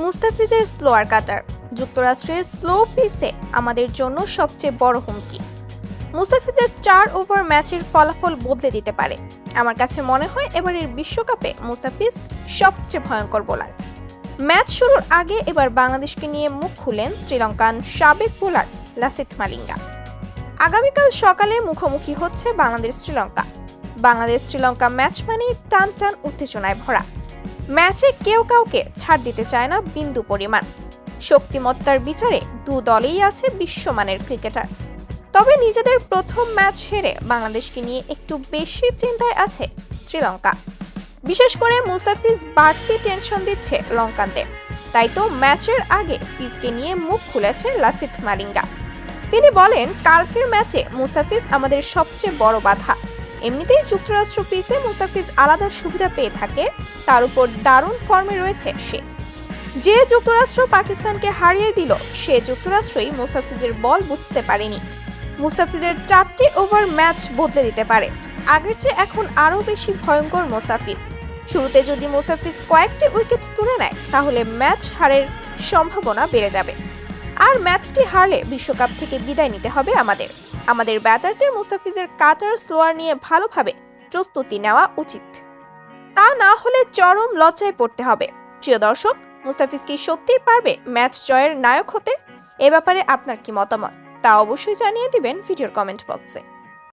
মুস্তাফিজের স্লোয়ার কাটার। যুক্তরাষ্ট্রের স্লো পিসে আমাদের জন্য সবচেয়ে বড় হুমকি। মুস্তাফিজের চার ওভার ম্যাচের ফলাফল বদলে দিতে পারে। আমার কাছে মনে হয় এবারের বিশ্বকাপে মুস্তাফিজ সবচেয়ে ভয়ঙ্কর বোলার। ম্যাচ শুরুর আগে এবার বাংলাদেশকে নিয়ে মুখ খুলেন শ্রীলঙ্কান সাবেক বোলার লাসিথ মালিঙ্গা। আগামীকাল সকালে মুখোমুখি হচ্ছে বাংলাদেশ শ্রীলঙ্কা বাংলাদেশ শ্রীলঙ্কা ম্যাচ মানে টান টান উত্তেজনায় ভরা। ম্যাচে কেউ কাউকে ছাড় দিতে চায় না বিন্দু পরিমাণ। শক্তিমত্তার বিচারে দু দলেই আছে বিশ্বমানের ক্রিকেটার। তবে নিজেদের প্রথম ম্যাচ হেরে বাংলাদেশকে নিয়ে একটু বেশি চিন্তায় আছে শ্রীলঙ্কা। বিশেষ করে মুস্তাফিজ বাড়তি টেনশন দিচ্ছে লঙ্কানদের। তাই তো ম্যাচের আগে পিসকে নিয়ে মুখ খুলেছে লাসিথ মালিঙ্গা। তিনি বলেন, কালকের ম্যাচে মুস্তাফিজ আমাদের সবচেয়ে বড় বাধা। এমনিতেই যুক্তরাষ্ট্র পিসে মুস্তাফিজ আলাদা সুবিধা পেয়ে থাকে, তার উপর দারুণ ফর্মে রয়েছে সে। যে যুক্তরাষ্ট্র পাকিস্তানকে হারিয়ে দিল, সে যুক্তরাষ্ট্রই মুস্তাফিজের বল বুঝতে পারেনি। মুস্তাফিজের চারটি ওভার ম্যাচ বদলে দিতে পারে। আগের চেয়ে এখন আরও বেশি ভয়ঙ্কর মুস্তাফিজ। শুরুতে যদি মুস্তাফিজ কয়েকটি উইকেট তুলে নেয়, তাহলে ম্যাচ হারের সম্ভাবনা বেড়ে যাবে। আর ম্যাচটি হারলে বিশ্বকাপ থেকে বিদায় নিতে হবে আমাদের। আমাদের ব্যাটারদের মুস্তাফিজের কাটার স্লোয়ার নিয়ে ভালোভাবে প্রস্তুতি নেওয়া উচিত। তা না হলে চরম লজ্জায় পড়তে হবে। প্রিয় দর্শক, মুস্তাফিজ কি সত্যিই পারবে ম্যাচ জয়ের নায়ক হতে? এ ব্যাপারে আপনার কি মতামত? তা অবশ্যই জানিয়ে দিবেন ভিডিওর কমেন্ট বক্সে।